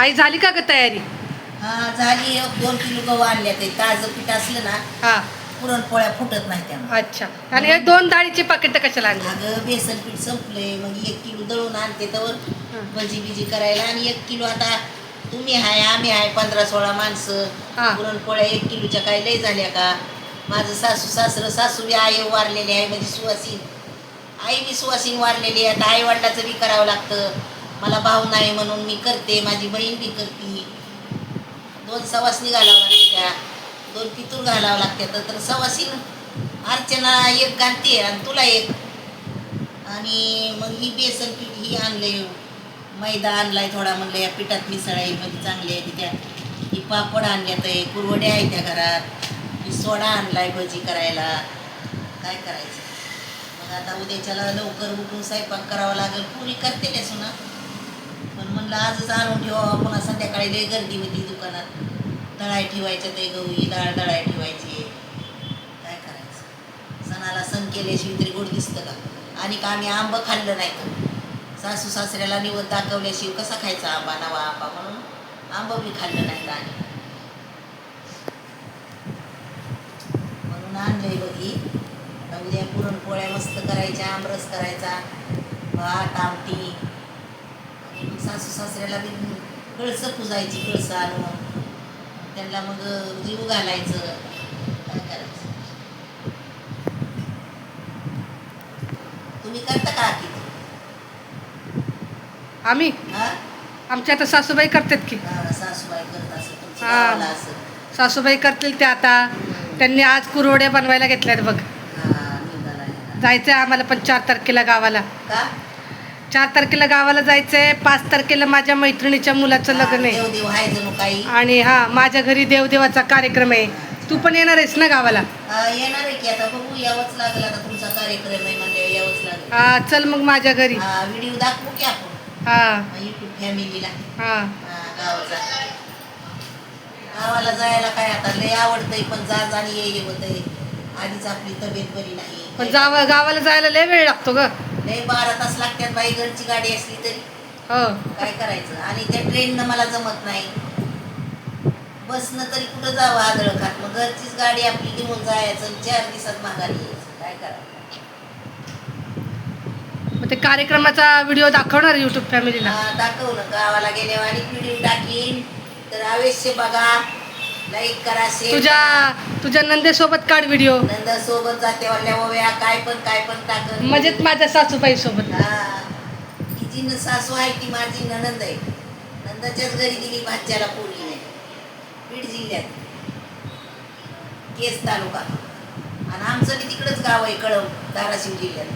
आई झाली का ग तयारी? हा झाली. एक दोन किलो गहू आणल्या ते. ताजं पीठ असलं ना हा. पुरणपोळ्या फुटत नाही त्यामुळे. अच्छा. आणि हे दोन डाळीची पाकिट कशाला आणली? अगं बेसन पीठ संपलंय. मग एक किलो दळून आणते तर. भजी बिजी करायला. आणि एक किलो आता तुम्ही हाय आम्ही हाय पंधरा सोळा माणसं. हा. पुरणपोळ्या एक किलोच्या काही लय झाल्या का? माझं सासू सासरं सासू बी आई वारलेली आहे. म्हणजे सुवासीन. आई बी सुवासीन वारलेली आहे. आता आई वडिलाचं बी करावं लागतं. मला भाव नाही म्हणून मी करते माझी बहीण बी करते. दोन सवासनी घालावं लागते त्या. दोन पितूर घालावं लागते तर सवासीन अर्चना एक घालते आणि तुला एक. आणि मग ही बेसन पीठ ही आणले मैदा आणलाय थोडा म्हणलं या पिठात मिसळाई म्हणजे चांगली आहे त्या. ही पापड आणल्यात आहे कुरवड्या आहे त्या घरात. ही सोडा आणलाय भजी करायला. काय करायचं? मग आता उद्याच्याला लवकर उठून स्वयंपाक करावा लागेल. पुरी करते त्या सुना. पण म्हणलं आजच आणून ठेवा पुन्हा संध्याकाळी लय गर्दी होती दुकानात. दळाय ठेवायचं ते गहू डाळ दळाय ठेवायची. काय करायचं? सणाला सण केल्याशिवाय तरी गोड दिसतं का? आणि का आम्ही आंब खाल्लं नाही तर सासू सासऱ्याला निवड दाखवल्याशिवाय कसा खायचा आंबा नवा आंबा? म्हणून आंब बी खाल्लं नाही तर आणि म्हणून आणलंय बघी उद्या पुरणपोळ्या मस्त करायच्या आमरस करायचा. भात आमटी सासू सासऱ्याला बी कळसं पुजायची कळसं आणून. त्यांना मग जीव घालायचं. काय करायचं? तुम्ही करता का की आम्ही? हा? आमच्या आता सासूबाई करतात की. हा, सासूबाई करत सासूबाई करतील ते आता. त्यांनी आज कुरवड्या बनवायला घेतल्यात बघ. जायचंय आम्हाला पण चार तारखेला गावाला. का? चार तारखेला गावाला जायचंय पाच तारखेला माझ्या मैत्रिणीच्या मुलाचं लग्न आहे. जणू काही. आणि हा माझ्या घरी देवदेवाचा कार्यक्रम आहे. तू पण येणार आहेस ना गावाला? हा, येणार आहे की आता बघू यावंच लागेल आता तुमचा कार्यक्रम आहे म्हणजे यावंच लागेल. हा चल मग माझ्या घरी. हा व्हिडिओ दाखवू की आपण? हा. युट्यूब फॅमिलीला हा. गावाचा गावाला. जायला काय आता लय आवडतंय पण जा जाणी ये होतंय. आधीच आपली तब्येत बरी नाही. पण जाव गावाला जायला लय वेळ लागतो ग. लय बारा तास लागतात बाई घरची गाडी असली तरी. हो. काय करायचं? आणि त्या ट्रेननं मला जमत नाही. बसनं तरी कुठं जावं आदळ खात? मग घरचीच गाडी आपली घेऊन जायचं आणि चार दिवसात माघारी यायचं. काय करायचं मग ते कार्यक्रमाचा व्हिडिओ दाखवणार युट्यूब फॅमिलीला हा, दाखव ना. गावाला गेल्यावर आणि व्हिडिओ टाकीन. तर अवश्य बघा. लाईक करा शेअर तुझ्या तुझ्या नंदेसोबत काढ व्हिडिओ नंदा सोबत जाते वाल्या ओव्या काय पण काय पण टाकत मजेत माझ्या सासूबाई सोबत हा तिची न- सासू आहे ती माझी ननंद आहे. नंदाच्याच घरी दिली भाच्याला पोरीने बीड जिल्ह्यात. केस तालुका. आणि आमचं बी तिकडंच गाव आहे कळव धाराशिव जिल्ह्यात.